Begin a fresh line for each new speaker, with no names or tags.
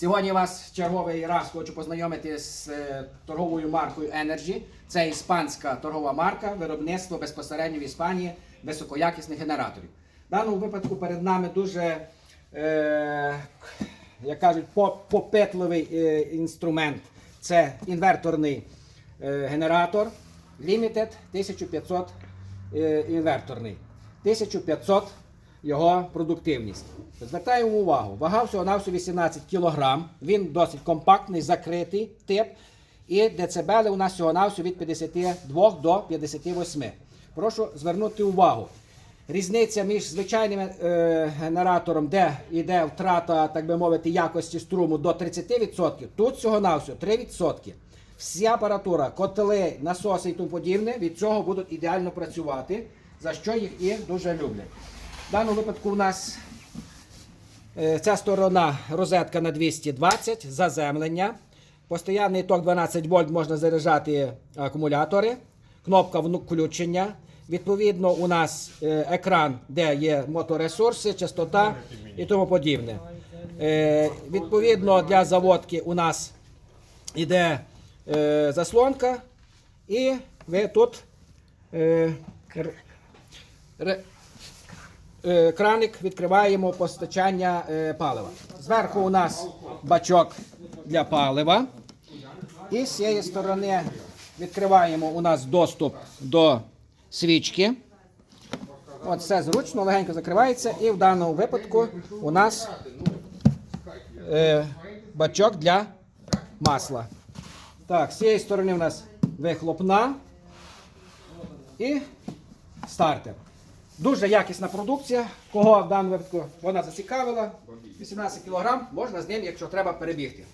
Сьогодні вас черговий раз хочу познайомити з е, торговою маркою Energy. Це іспанська торгова марка, виробництво безпосередньо в Іспанії високоякісних генераторів. В даному випадку перед нами дуже, е, як кажуть, попитливий е, інструмент. Це інверторний е, генератор Limited 1500 е, інверторний. 1500 його продуктивність. Звертаємо увагу, вага всього на 18 кг, він досить компактний, закритий тип. І децибели у нас всього на від 52 до 58. Прошу звернути увагу. Різниця між звичайним е, генератором, де йде втрата, так би мовити, якості струму до 30%, тут всього на 3%. Вся апаратура, котели, насоси і тому подібне від цього будуть ідеально працювати, за що їх і дуже люблять. В даному випадку у нас е, ця сторона розетка на 220, заземлення. Постоянний ток 12 вольт можна заряджати акумулятори, кнопка включення. Відповідно, у нас е, екран, де є моторесурси, частота і тому подібне. Е, Відповідно, для заводки у нас іде е, заслонка, і ви тут е, е, краник відкриваємо постачання е, палива. Зверху у нас бачок для палива. І з цієї сторони відкриваємо у нас доступ до свічки. От все зручно, легенько закривається. І в даному випадку у нас е, бачок для масла. Так, з цієї сторони у нас вихлопна і стартер. Дуже якісна продукція. Кого в даному випадку вона зацікавила, 18 кг, можна з ним, якщо треба, перебігти.